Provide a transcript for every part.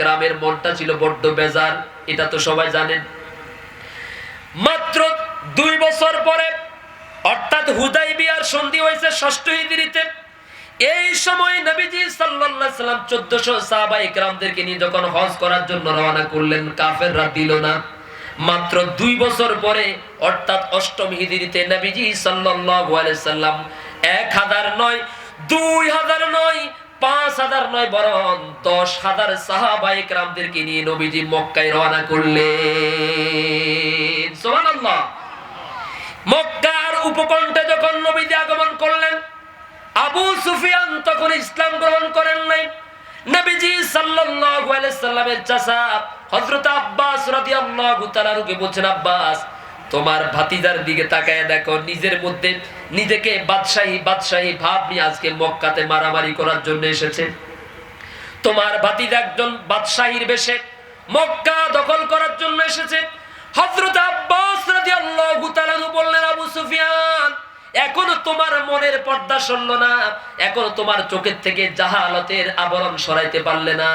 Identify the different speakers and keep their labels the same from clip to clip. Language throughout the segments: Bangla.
Speaker 1: একরামের মনটা ছিল বড্ড বেজার, এটা তো সবাই জানেন। মাত্র দুই বছর পরে, অর্থাৎ হুদাই বিয়ার সন্ধি হয়েছে ষষ্ঠ হিজরিতে এই সময় নবীজি সাল্লাল্লাহু সাল্লাম চোদ্দশো সাহাবা ইকরামদেরকে নিয়ে যখন হজ করার জন্য রওনা করলেন, কাফেররা দিল না। মাত্র দুই বছর পরে, অর্থাৎ অষ্টম হিজরিতে নবীজি সাল্লাল্লাহু সাল্লাম এক হাজার নয়, দুই হাজার নয় পাঁচ হাজার নয়, বরং দশ হাজার সাহাবা ইকরামদেরকে নিয়ে নবীজি মক্কায় রওনা সুবহানাল্লাহ। মক্কার উপকণ্ঠে যখন নবীজি আগমন করলেন, আবু সুফিয়ান তখন ইসলাম গ্রহণ করেন নাই। নবীজি সাল্লাল্লাহু আলাইহি সাল্লামের চাচা হযরত আব্বাস রাদিয়াল্লাহু বলছেন, আব্বাস তোমার ভাতিজার দিকে তাকায় দেখো, নিজের মধ্যে নিজেকে বাদশাহী বাদশাহী ভাব নিয়ে আজকে মক্কাতে মারামারি করার জন্য এসেছে। তোমার ভাতিজা একজন বাদশাহীর বেশে মক্কা দখল করার জন্য এসেছে। হযরত আব্বাস রাদিয়াল্লাহু তাআলা বললেন, আবু সুফিয়ান, এখনও তোমার মনের পর্দা সরল না, এখনও তোমার চোখের থেকে জাহালতের আবরণ সরাইতে পারলে না।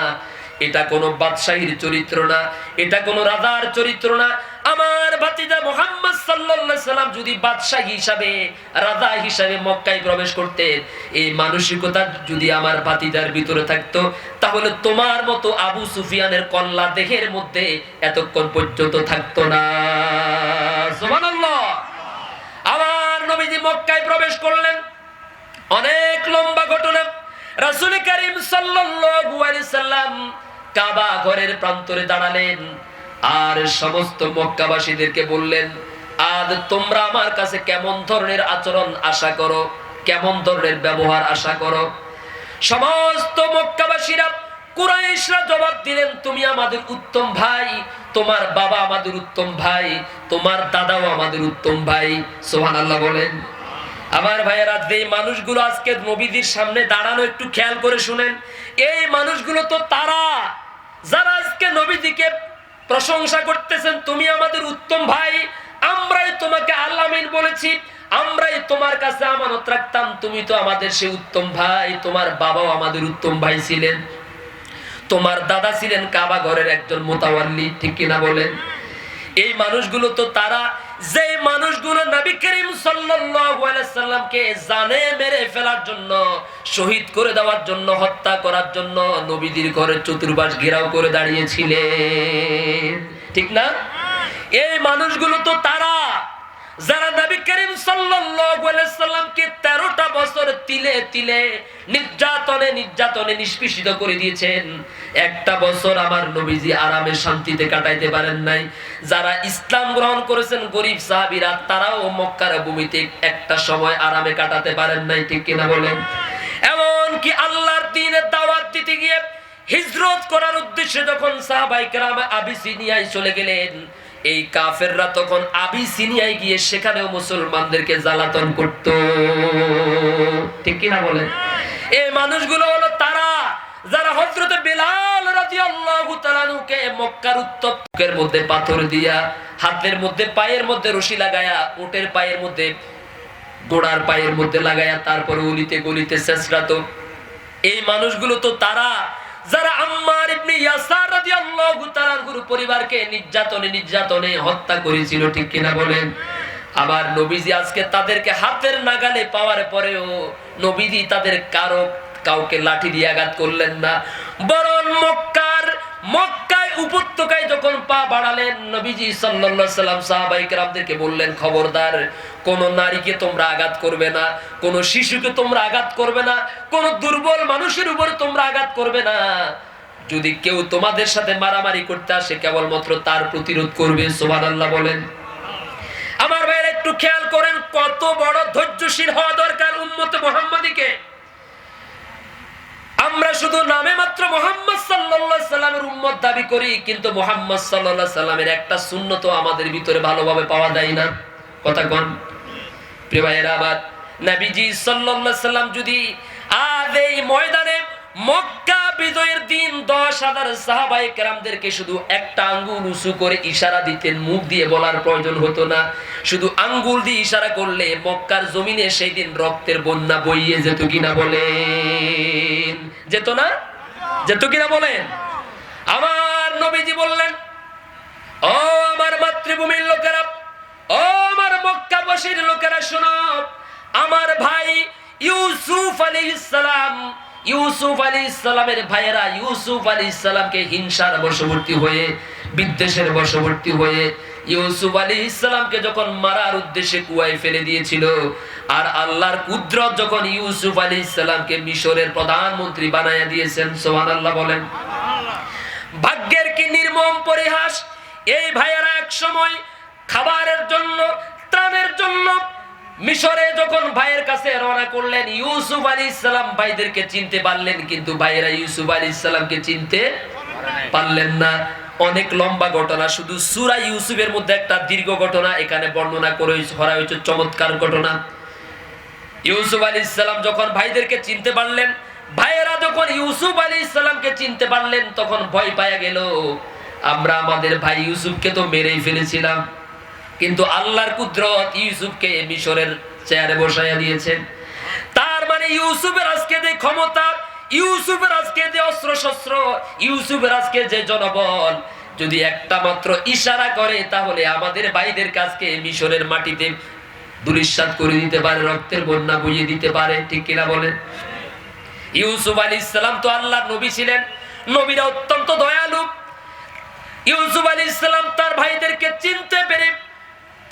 Speaker 1: এটা কোনো বাদশাহীর চরিত্র না, এটা কোনো রাজার চরিত্র না। আমার ভাতিজা মোহাম্মদ সাল্লাল্লাহু সাল্লাম যদি বাদশাহী হিসাবে, রাজা হিসাবে মক্কায় প্রবেশ করতেন, এই মানসিকতা যদি আমার ভাতিজার ভিতরে থাকতো, তাহলে তোমার মতো আবু সুফিয়ানের কল্লা দেহের মধ্যে এতক্ষণ পর্যন্ত থাকতো না। আমার নবীজি মক্কায় প্রবেশ করলেন। অনেক লম্বা ঘটনা। রাসূল করিম সাল্লাম কাবা ঘরের প্রান্তরে দাঁড়ালেন। আর সমস্ত মক্কাবাসীদেরকে বললেন, আজ তোমরা আমার কাছে কেমন ধরনের আচরণ আশা করো? কেমন ধরনের ব্যবহার আশা করো? সমস্ত মক্কাবাসীরা কুরাইশরা জবাব দিলেন, তুমি আমাদের উত্তম ভাই, তোমার বাবা আমাদের উত্তম ভাই, তোমার দাদাও আমাদের উত্তম ভাই। সোহান আল্লাহ বলেন। আমার ভাইয়েরা যে মানুষগুলো আজকে নবীদের সামনে দাঁড়ানো একটু খেয়াল করে শুনেন। এই মানুষগুলো তো তারা। যারা আজকে নবীজিকে প্রশংসা করতেছেন, তুমি আমাদের উত্তম ভাই, আমরাই তোমাকে আল্লামিন বলেছি, আমরাই তোমার কাছে আমানত রাখতাম, তুমি তো আমাদের সে উত্তম ভাই, তোমার বাবাও আমাদের উত্তম ভাই ছিলেন। তোমার দাদা ছিলেন কাবা ঘরের একজন মোতাওয়াল্লি, ঠিক কিনা বলেন? এই মানুষগুলো তো তারা যে মানুষগুলো নবী করিম সাল্লামকে জানে, মেরে ফেলার জন্য, শহীদ করে দেওয়ার জন্য, হত্যা করার জন্য নবীদের ঘরের চতুর্পাশ ঘেরাও করে দাঁড়িয়েছিলেন। ঠিক না? এই মানুষগুলো তো তারা যারা নবী করিম সাল্লামকে 13টা বছর তিলে তিলে নির্যাতনে নির্যাতনে নিষ্পেষিত করে দিয়েছেন, একটা বছর আমার নবীজি আরামে শান্তিতে কাটাইতে পারেন নাই। যারা ইসলাম গ্রহণ করেছেন গরিব সাহাবীরা, তারাও মক্কার ভূমিতে একটা সময় আরামে কাটাতে পারেন নাই, ঠিক কিনা বলেন? এমন কি আল্লাহর দ্বীনের দাওয়াত দিতে গিয়ে হিজরত করার উদ্দেশ্যে যখন সাহাবাই কেরাম আবিসিনিয়ায় চলে গেলেন এই কাফেররা তখন আবিসিনিয়ায় গিয়ে সেখানেও মুসলমানদেরকে জ্বালাতন করত। ঠিক কিনা বলেন? এই মানুষগুলো হলো তারা, যারা হযরতে বেলাল রাদিয়াল্লাহু তাআলাকে মক্কার উত্তপ্তের মধ্যে পাথর দিয়া, হাতের মধ্যে পায়ের মধ্যে রশি লাগায়া, উটের পায়ের মধ্যে, গোড়ার পায়ের মধ্যে লাগায়া, তারপরে উলিতে গলিতে শেষরাতো। এই মানুষগুলো তো তারা যারা আম্মার ইবনে ইয়াসার রাদিয়াল্লাহু তাআলার গুরু পরিবারকে নির্যাতনে নির্যাতনে হত্যা করেছিল, ঠিক কিনা বলেন? আবার নবীজি আজকে তাদেরকে হাতের নাগালে পাওয়ার পরেও নবীজি তাদের কারও কাউকে লাঠি দিয়ে আঘাত করলেন না। বরং মক্কার মক্কায় উপত্যকায় যখন পা বাড়ালেন, নবীজি সাল্লাল্লাহু সাল্লাম সাহাবায়ে কেরামদেরকে বললেন, খবরদার, কোন নারীকে তোমরা আঘাত করবে না, কোন শিশুকে তোমরা আঘাত করবে না, কোন দুর্বল মানুষের উপর তোমরা আঘাত করবে না। যদি কেউ তোমাদের সাথে মারামারি করতে আসে, কেবলমাত্র তার প্রতিরোধ করবে। সুবহানাল্লাহ বলেন। আমার ভাইয়ের, একটু খেয়াল করেন, কত বড় ধৈর্যশীল হওয়া দরকার উম্মত মুহাম্মাদিকে। শুধু নামে মাত্র মোহাম্মদ সাল্লাল্লাহু সাল্লামের উম্মত দাবি করি, কিন্তু মোহাম্মদ সাল্লাল্লাহু সাল্লামের একটা শূন্য তো আমাদের ভিতরে ভালোভাবে পাওয়া যায় না। কথা কন। প্রিয় আবার নাবিজি সাল্লাল্লাহু সাল্লাম যদি আজ এই ময়দানে মক্কা বিজয়ের দিন দশ হাজার সাহাবাই কেরামদেরকে শুধু একটা আঙ্গুল উঁচু করে ইশারা দিতেন, মুখ দিয়ে বলার প্রয়োজন হতো না। শুধু আঙ্গুল দিয়ে ইশারা করলে মক্কার জমিনে সেই দিন রক্তের বন্যা বইয়ে যেত কিনা বলে যেত না? যেত কিনা বলেন? আমার নবীজি বললেন, ও আমার মাতৃভূমির লোকেরা, ও আমার মক্কাবাসীর লোকেরা, শোনো, আমার ভাই ইউসুফ আলী ইসলাম ইউসুফ আলী ইসলামের ভাইয়েরা ইউসুফ আলী ইসলামকে হিংসার বশবর্তী হয়ে, বিদ্বেষের বশবর্তী হয়ে ইউসুফ আলী ইসলামকে যখন মারার উদ্দেশ্যে কুয়ায় ফেলে দিয়েছিল, আর আল্লাহর কুদরত যখন ইউসুফ আলী ইসলামকে মিশরের প্রধানমন্ত্রী বানায়া দিয়েছেন সোহান আল্লাহ বলেন। ভাগ্যের কি নির্মম পরিহাস? এই ভাইয়েরা এক সময় খাবারের জন্য, ত্রাণের জন্য মিশরে যখন ভাইয়ের কাছে রওনা করলেন, ইউসুফ আলী ইসলাম ভাইদেরকে চিনতে পারলেন, কিন্তু ভাইয়েরা ইউসুফ আলী ইসলামকে চিনতে পারলেন না। অনেক লম্বা ঘটনা, শুধু সুরা ইউসুফের মধ্যে একটা দীর্ঘ ঘটনা, এখানে বর্ণনা করে করা হয়েছে চমৎকার ঘটনা। ইউসুফ আলী ইসলাম যখন ভাইদেরকে চিনতে পারলেন, ভাইয়েরা যখন ইউসুফ আলী ইসলামকে চিনতে পারলেন, তখন ভয় পাওয়া গেল, আমরা আমাদের ভাই ইউসুফকে তো মেরেই ফেলেছিলাম। কিন্তু আল্লাহর কুদরত ইউসুফকে মিশরের চেয়ারে বসাইয়া দিয়েছেন তার মানে ইউসুফের আজকে যে ক্ষমতা, ইউসুফের আজকে যে অস্ত্র শস্ত্র ইউসুফের আজকে যে জনবল, যদি একটা মাত্র ইশারা করে, তাহলে আমাদের ভাইদের কাছকে মিশরের মাটিতে দুলিশ্বাদ করে দিতে পারে, রক্তের বন্যা বুঝিয়ে দিতে পারে, ঠিক কিনা বলেন? ইউসুফ আলী ইসলাম তো আল্লাহ নবী ছিলেন, নবীরা অত্যন্ত দয়ালু। ইউসুফ আলী ইসলাম তার ভাইদেরকে চিনতে পেরে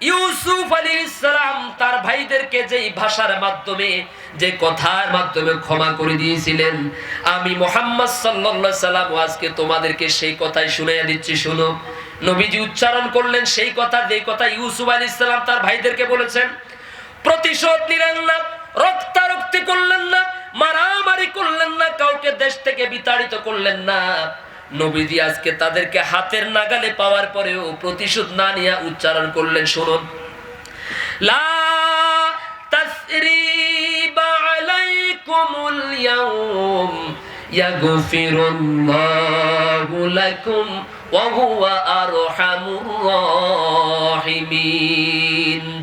Speaker 1: ইউসুফ আলী ইসলাম তার ভাইদেরকে যেই ভাষার মাধ্যমে যে কথার মাধ্যমে ক্ষমা করে দিয়েছিলেন। আমি মোহাম্মদ সাল্লা সাল্লাম আজকে তোমাদেরকে সেই কথাই শুনাইয়া দিচ্ছি, শুনো। নবীজি উচ্চারণ করলেন সেই কথা যে কথা ইউসুফ আলী ইসলাম তার ভাইদেরকে বলেছেন। প্রতিশোধ নিলেন না, রক্তারক্তি করলেন না, মারামারি করলেন না, কাউকে দেশ থেকে বিতাড়িত করলেন না। নবীজি আজকে তাদেরকে হাতের নাগালে পাওয়ার পরেও প্রতিশোধ না নিয়ে উচ্চারণ করলেন, শুনুন।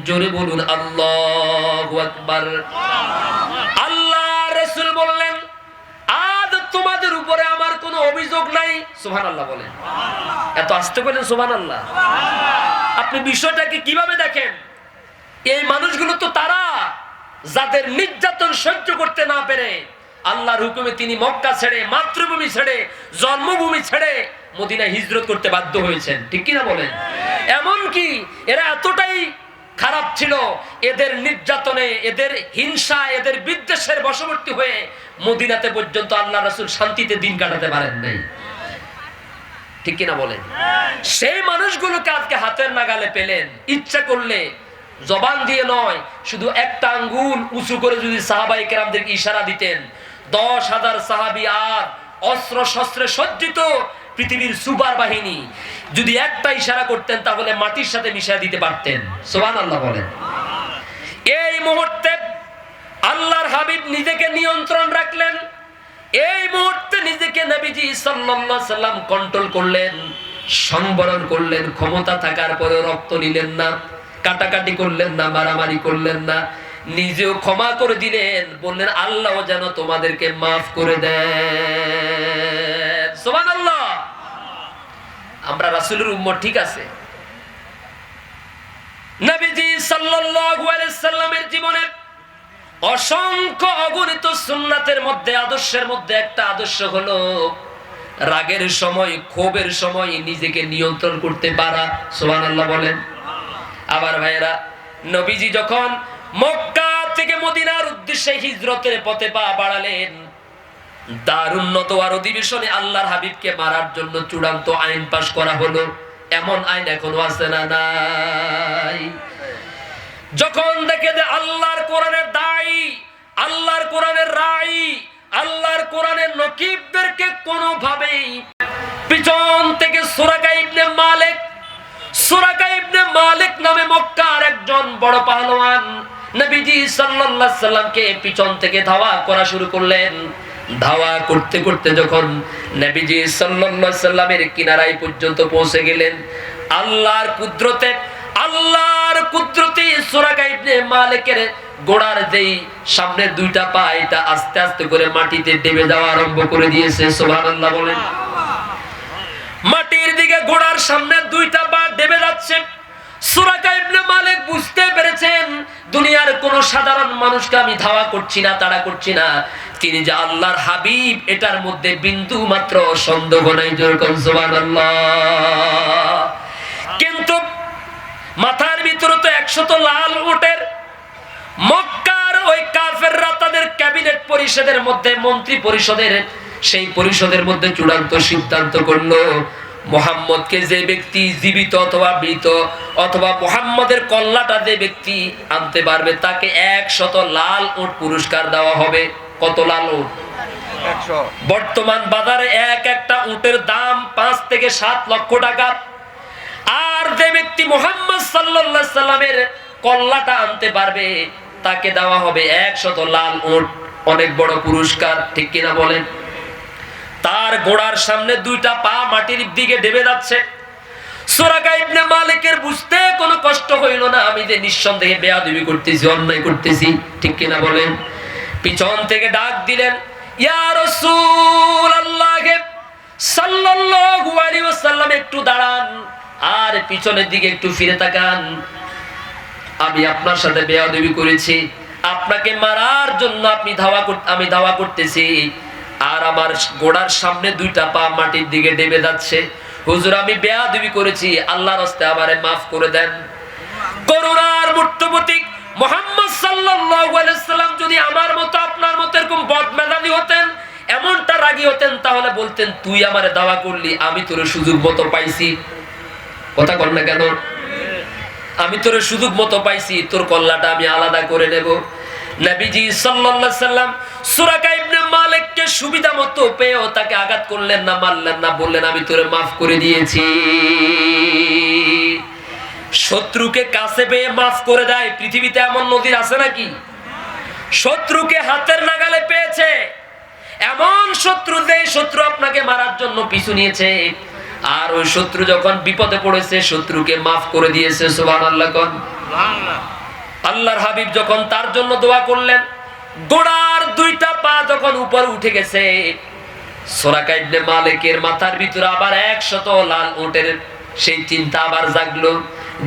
Speaker 1: জোরে বলুন, আল্লাহু আকবার। আল্লাহ রাসূল বললেন অভিযোগ নাই সুহান আল্লাহ বলেন। এত আসতে বলেন সুহান আল্লাহ আপনি বিষয়টাকে কীভাবে দেখেন? এই মানুষগুলো তো তারা যাদের নির্যাতন সহ্য করতে না পেরে আল্লাহর হুকুমে তিনি মক্কা ছেড়ে, মাতৃভূমি ছেড়ে, জন্মভূমি ছেড়ে মদিনায় হিজরত করতে বাধ্য হয়েছেন। ঠিক কিনা বলেন? এমন কি এরা এতটাই খারাপ ছিল, এদের নির্যাতনে, এদের হিংসা, এদের বিদ্বেষের বশবর্তী হয়ে মদিনাতে পর্যন্ত আল্লাহ রাসূল শান্তিতে দিন কাটাতে পারেন নাই। ঠিক কিনা বলেন? সেই মানুষগুলোকে আজকে হাতের নাগালে পেলেন। ইচ্ছা করলে, জবান দিয়ে নয়, শুধু একটা আঙ্গুল উঁচু করে যদি সাহাবাই কেরামদেরকে ইশারা দিতেন, দশ হাজার সাহাবি আর অস্ত্র শস্ত্রে সজ্জিত পৃথিবীর সুপার বাহিনী যদি একটা ইশারা করতেন, তাহলে মাটির সাথে মিশিয়ে দিতে পারতেন। সোহান আল্লাহ বলেন। এই মুহূর্তে আল্লাহর হাবিব নিজেকে নিয়ন্ত্রণ রাখলেন। এই মুহূর্তে নিজেকে নবীজি সাল্লাম কন্ট্রোল করলেন, সংবরণ করলেন, ক্ষমতা থাকার পরেও রক্ত নিলেন না, কাটাকাটি করলেন না, মারামারি করলেন না, নিজেও ক্ষমা করে দিলেন, বললেন, আল্লাহ যেন তোমাদেরকে মাফ করে দেন। সুবহানাল্লাহ। আমরা রাসূলের উম্মত ঠিক আছে? নবীজি সাল্লাল্লাহু আলাইহি সাল্লামের জীবনে অসংখ্য অগণিত সুন্নাতের মধ্যে, আদর্শের মধ্যে একটা আদর্শ হলো রাগের সময়, ক্ষোভের সময় নিজেকে নিয়ন্ত্রণ করতে পারা। সুবহানাল্লাহ বলেন। আবার ভাইয়েরা, নবীজি যখন মক্কা থেকে মদিনার উদ্দেশ্যে হিজরতের পথে পা বাড়ালেন তার উন্নত আর অধিবেশনে আল্লাহর হাবিবকে মারার জন্য চূড়ান্ত আইন পাশ করা হলো। এমন আইন এখনও আছে না নাই? যখন দেখে যে আল্লাহর কোরআনের দায়ী, আল্লাহর কোরআনের রাই আল্লাহর কোরআনের নকিবদেরকে কোনোভাবেই পিছন থেকে সুরাকা ইবনে মালিক, সুরাকা ইবনে মালিক নামে মক্কার একজন বড় পাহলোয়ান নবীজি সাল্লাল্লাহু আলাইহি সাল্লামকে পিছন থেকে ধাওয়া করা শুরু করলেন। ধাওয়া করতে করতে যখন নবীজি সাল্লাল্লাহু সাল্লামের কিনারায় পর্যন্ত পৌঁছে গেলেন, আল্লাহর কুদরতে আল্লাহর কুদরতে সুরাকা ইবনে মালিকের গোড়ার যেই সামনের দুইটা পা, এটা আস্তে আস্তে করে মাটিতে ডেবে যাওয়া আরম্ভ করে দিয়েছে, সুবহানাল্লাহ বলেন। মাটির দিকে গোড়ার সামনে দুইটা পা ডেবে যাচ্ছে। দুনিয়ার কোন সাধারণ মানুষকে আমি ধাওয়া করছি না করছি না। তিনি যে আল্লাহর হাবিব, এটার মধ্যে বিন্দু মাত্র সন্দেহ নাই কিন্তু মাথার ভিতরে তো একশত লাল উটের মক্কার ওই কাফেররা তাদের ক্যাবিনেট পরিষদের মধ্যে, মন্ত্রী পরিষদের, সেই পরিষদের মধ্যে চূড়ান্ত সিদ্ধান্ত করল। মোহাম্মদকে যে ব্যক্তি জীবিত অথবা মৃত অথবা মোহাম্মদের কল্লাটা যে ব্যক্তি আনতে পারবে তাকে একশত লাল উট পুরস্কার দেওয়া হবে। কত লাল উট? বর্তমান বাজারে এক একটা উটের দাম পাঁচ থেকে সাত লক্ষ টাকা। আর যে ব্যক্তি মোহাম্মদ সাল্লাল্লাহু সাল্লামের কল্লাটা আনতে পারবে তাকে দেওয়া হবে একশত লাল উট। অনেক বড় পুরস্কার ঠিক কিনা বলেন? তার গোড়ার সামনে দুইটা পা মাটির দিকে ডেবে যাচ্ছে। বুঝতে কোনো কষ্ট না। আমি যে নিঃসন্দেহে করতেছি, অন্যায় করতেছি, ঠিক বলেন? পিছন থেকে ডাক দিলেন একটু দাঁড়ান, আর পিছনের দিকে একটু ফিরে তাকান। আমি আপনার সাথে বেয়াদবি করেছি। আপনাকে মারার জন্য আপনি ধাওয়া আমি ধাওয়া করতেছি। আর আমার গোড়ার সামনে দুইটা পা মাটির দিকে ডেবে যাচ্ছে। হুজুর, আমি বেয়াদবি করেছি। আল্লাহর হস্তে আমারে মাফ করে দেন। করুণার মূর্তপতি মোহাম্মদ সাল্লাম যদি আমার মতো আপনার মতো এরকম বদমেজাজি হতেন, এমনটা রাগী হতেন, তাহলে বলতেন, তুই আমারে দাওয়া করলি, আমি তোর সুযোগ মতো পাইছি। কথা কর না কেন? আমি তোর সুযোগ মতো পাইছি, তোর কল্লাটা আমি আলাদা করে নেব। নবীজি সাল্লাল্লাহু আলাইহি সাল্লাম সুরাকা ইবনে মালিককে সুবিধা মতো পেয়েও তাকে আঘাত করলেন না মারলেন না বললেন আমি তোরে মাফ করে দিয়েছি। শত্রুকে কাছে পেয়ে মাফ করে দেয়। পৃথিবীতে এমন নদীর আছে নাকি? শত্রুকে হাতের নাগালে পেয়েছে। এমন শত্রু যে শত্রু আপনাকে মারার জন্য পিছু নিয়েছে। আর ওই শত্রু যখন বিপদে পড়েছে শত্রুকে মাফ করে দিয়েছে সুবহানাল্লাহ কোন। আল্লাহর হাবিব যখন তার জন্য দোয়া করলেন গোড়ার দুইটা পা যখন উপর উঠে গেছে সোরাকা ইবনে মালিকের মাথার ভিতরে আবার একশত লাল ওটের সেই চিন্তা আবার জাগলো।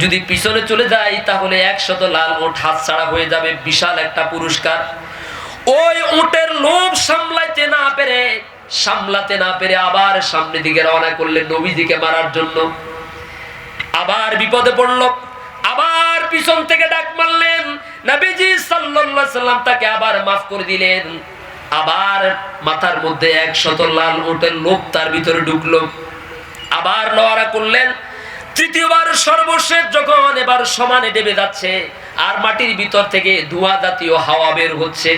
Speaker 1: যদি পিছনে চলে যাই, তাহলে একশত লাল উট হাতছাড়া হয়ে যাবে, বিশাল একটা পুরস্কার। ওই উটের লোভ সামলাইতে না পেরে, সামলাতে না পেরে আবার সামনের দিকে রওনা করলেন নবীজিকে মারার জন্য। আবার বিপদে পড়ল, আবার পিছন থেকে ডাক মারলেন নবীজি সাল্লাল্লাহু সাল্লাম তাকে আবার মাফ করে দিলেন। আবার মাথার মধ্যে একশত লাল উটের লোভ তার ভিতরে ঢুকলো। আবার লড়া করলেন, তৃতীয়বার সর্বশেষ যখন এবার সমানে ডেবে যাচ্ছে, আর মাটির ভিতর থেকে ধোঁয়া জাতীয় হাওয়া বের হচ্ছে।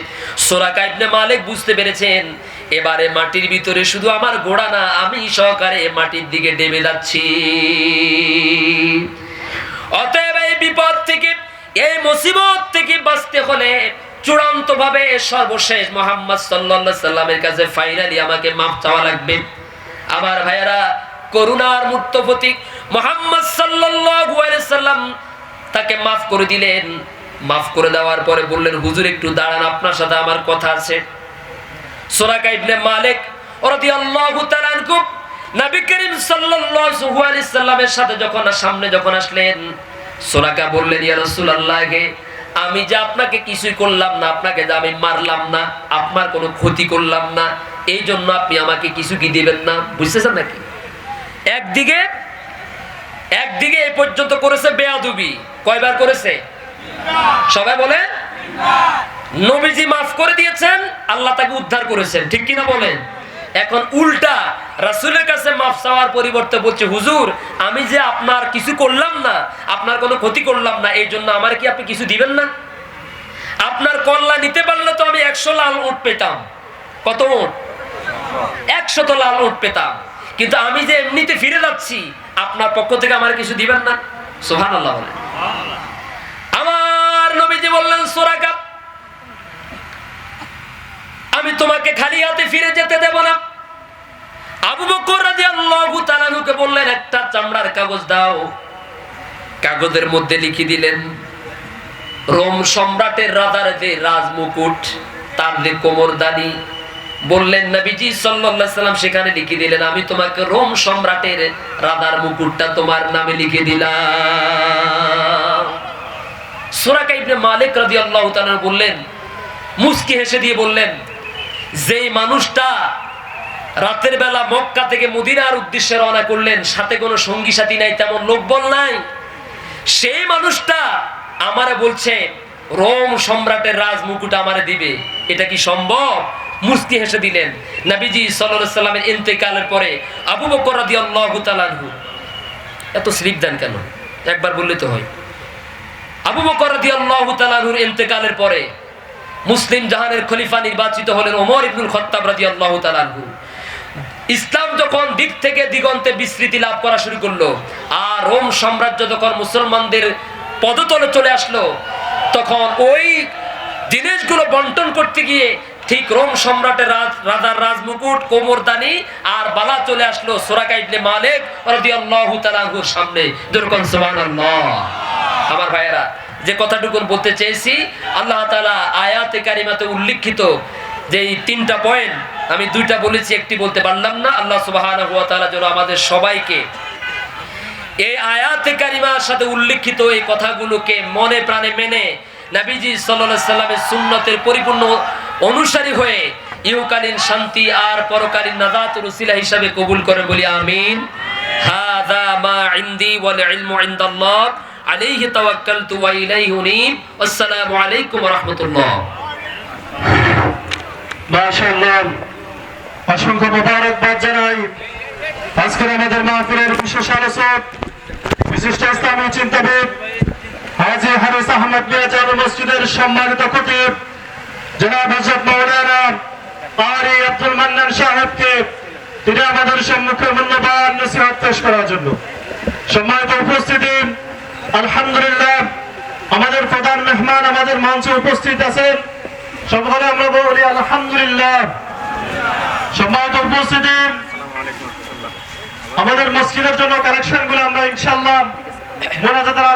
Speaker 1: সোরাকা ইবনে মালিক বুঝতে পেরেছেন, এবারে মাটির ভিতরে শুধু আমার গোড়া না, আমি সহকারে মাটির দিকে ডেবে যাচ্ছি। অতএব এই বিপদ থেকে এই মুসিবত থেকে বাঁচতে হলে চূড়ান্ত ভাবে সর্বশেষ মোহাম্মদ সাল্লাল্লাহু সাল্লামের কাছে ফাইনালি আমাকে মাফ চাওয়া লাগবে। আমার ভাইয়েরা, করুণার মূর্ত প্রতীক মোহাম্মদ সাল্লাম তাকে মাফ করে দিলেন। মাফ করে দেওয়ার পরে বললেন, হুজুর, একটু দাঁড়ান, আপনার সাথে আমার কথা আছে। সোরাকা মালিক নবী করিম সাল্লামের সাথে যখন সামনে যখন আসলেন সোরাকা বললেন, ইয়া রাসূলুল্লাহ আমি যে আপনাকে কিছুই করলাম না, আপনাকে যে আমি মারলাম না, আপনার কোনো ক্ষতি করলাম না, এই জন্য আপনি আমাকে কিছু কি দিবেন না? বুঝতেছেন নাকি? একদিকে একদিকে এই পর্যন্ত করেছে বেয়াদুবি। কয়বার করেছে? সবাই বলেন। নবীজি মাফ করে দিয়েছেন, আল্লাহ তাকে উদ্ধার করেছেন। ঠিক কিনা বলেন? এখন উল্টা রাসূলের কাছে মাফ চাওয়ার পরিবর্তে বলছে, হুজুর, আমি যে আপনার কিছু করলাম না, আপনার কোনো ক্ষতি করলাম না, এই জন্য আমার কি আপনি কিছু দিবেন না? আপনার কল্লা নিতে পারলে তো আমি একশো লাল উঠ পেতাম। কত উঠ একশত লাল উঠ পেতাম। কিন্তু আমি যে এমনিতে ফিরে যাচ্ছি, আপনার পক্ষ থেকে আমার কিছু দিবেন না? সোহান আল্লাহ আমার নবীজি বললেন সোরাকা আমি তোমাকে খালি হাতে ফিরে যেতে দেব না। আবু বকর রাদিয়াল্লাহু তাআলাকে বললেন, একটা চামড়ার কাগজ দাও। কাগজের মধ্যে লিখে দিলেন, রোম সম্রাটের রাজার যে রাজমুকুট, তার যে কোমরদানি। বললেন, নবীজি সাল্লাল্লাহু সাল্লাম সেখানে লিখে দিলেন, আমি তোমাকে রোম সম্রাটের রাজার মুকুটটা তোমার নামে লিখে দিলাম। সুরাকা ইবনে মালিক রাদিয়াল্লাহু তাআলা বললেন মুস্কি হেসে দিয়ে বললেন, যেই মানুষটা রাতের বেলা মক্কা থেকে মদিনার উদ্দেশ্যে রওনা করলেন। সাথে কোনো সঙ্গী সাথী নাই, তেমন লোকবল নাই। সেই মানুষটা আমারে বলছে, রোম সম্রাটের রাজ মুকুট আমারে দিবে। এটা কি সম্ভব? মুস্কি হেসে দিলেন। নবীজি সাল্লামের ইন্তেকালের পরে আবু বকর রাদিয়াল্লাহু তাআলা আনহু, এত স্লিপ দেন কেন? একবার বললে তো হয়। আবু বকর রাদিয়াল্লাহু তাআলা আনহুর ইন্তেকালের পরে মুসলিম জাহানের খলিফা নির্বাচিত হলেন ওমর ইবনুল খত্তাব রাদিয়াল্লাহু তাআলা আনহু। ইসলাম যখন দিক থেকে দিগন্তে বিস্তৃতি লাভ করা শুরু করল, আর রোম সাম্রাজ্য যখন মুসলমানদের পদতলে চলে আসলো, তখন ওই জিনিসগুলো বন্টন করতে গিয়ে ঠিক রোম সম্রাটের রাজ, রাজার রাজমুকুট, কোমরদানি আর বালা চলে আসলো সোরাকা ইবনে মালিক রাদিয়াল্লাহু সামনে। যেরকম সুবহানাল্লাহ। আমার ভাইয়েরা, যে কথাটুকু বলতে চেয়েছি, আল্লাহ তাআলা আয়াতে কারিমাতে উল্লেখিত যে এই তিনটা পয়েন্ট আমি দুইটা বলেছি, একটি বলতে পারলাম না। আল্লাহ ওয়া যেন আমাদের সবাইকে এই আয়াতে কারিমার সাথে উল্লেখিত এই কথাগুলোকে মনে প্রাণে মেনে নবীজি আলাইহি সাল্লামের সুন্নতের পরিপূর্ণ অনুসারী হয়ে ইহকালীন শান্তি আর পরকালীন নাজাতুর উসিলা হিসাবে কবুল করে বলি আমিন। হাযা মা ইনদি ওয়াল ইলমু ইনদাল্লাহ। আলাইহি তাওয়াক্কালতু ওয়া ইলাইহি উনীব। আসসালামু আলাইকুম ওয়া রাহমাতুল্লাহ।
Speaker 2: আমাদের সম্মানিত খতিব, জনাব হজরত মৌলানা মান্নান সাহেবকে তিনি আমাদের সম্মুখে মূল্যবান নসিহত করার জন্য। সম্মানিত উপস্থিতি, আলহামদুলিল্লাহ, আমাদের প্রধান মেহমান আমাদের মঞ্চে উপস্থিত আছেন। সকলে আমরা বলি আলহামদুলিল্লাহ। সম্মানিত উপস্থিতি আমাদের মসজিদের জন্য কালেকশনগুলো আমরা ইনশাল্লাহ মোনাজাতের